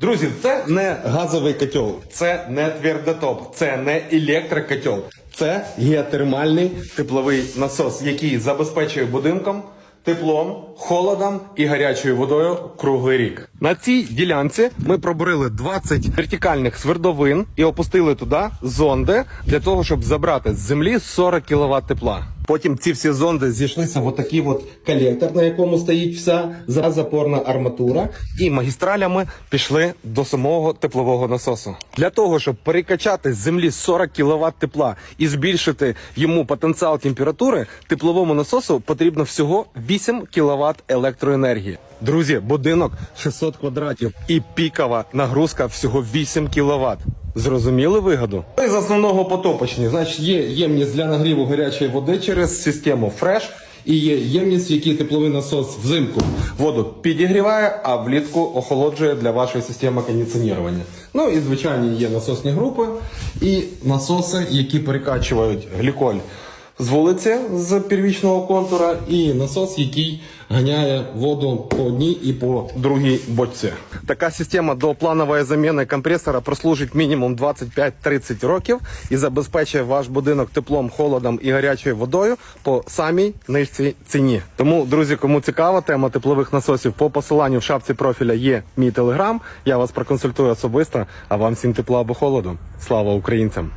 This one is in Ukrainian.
Друзі, це не газовий котел, це не твердотоп, це не електрокотел. Це геотермальний тепловий насос, який забезпечує будинкам теплом, холодом і гарячою водою круглий рік. На цій ділянці ми пробурили 20 вертикальних свердовин і опустили туди зонди для того, щоб забрати з землі 40 кВт тепла. Потім ці всі зонди зійшлися в отакий от колектор, на якому стоїть вся газопорна арматура, і магістралями пішли до самого теплового насосу. Для того, щоб перекачати з землі 40 кВт тепла і збільшити йому потенціал температури, тепловому насосу потрібно всього 8 кВт електроенергії. Друзі, будинок 600 квадратів і пікова нагрузка всього 8 кВт. Зрозуміли вигоду? З основного потопочні, значить, є ємність для нагріву гарячої води через систему Fresh. І є ємність, в якій тепловий насос взимку воду підігріває, а влітку охолоджує для вашої системи кондиціонування. Ну і звичайні є насосні групи і насоси, які перекачують гліколь з вулиці з первічного контура, і насос, який ганяє воду по одній і по другій бочці. Така система до планової заміни компресора прослужить мінімум 25-30 років і забезпечує ваш будинок теплом, холодом і гарячою водою по самій нижчій ціні. Тому, друзі, кому цікава тема теплових насосів, по посиланню в шапці профіля є мій телеграм. Я вас проконсультую особисто. А вам всім тепла або холоду. Слава українцям!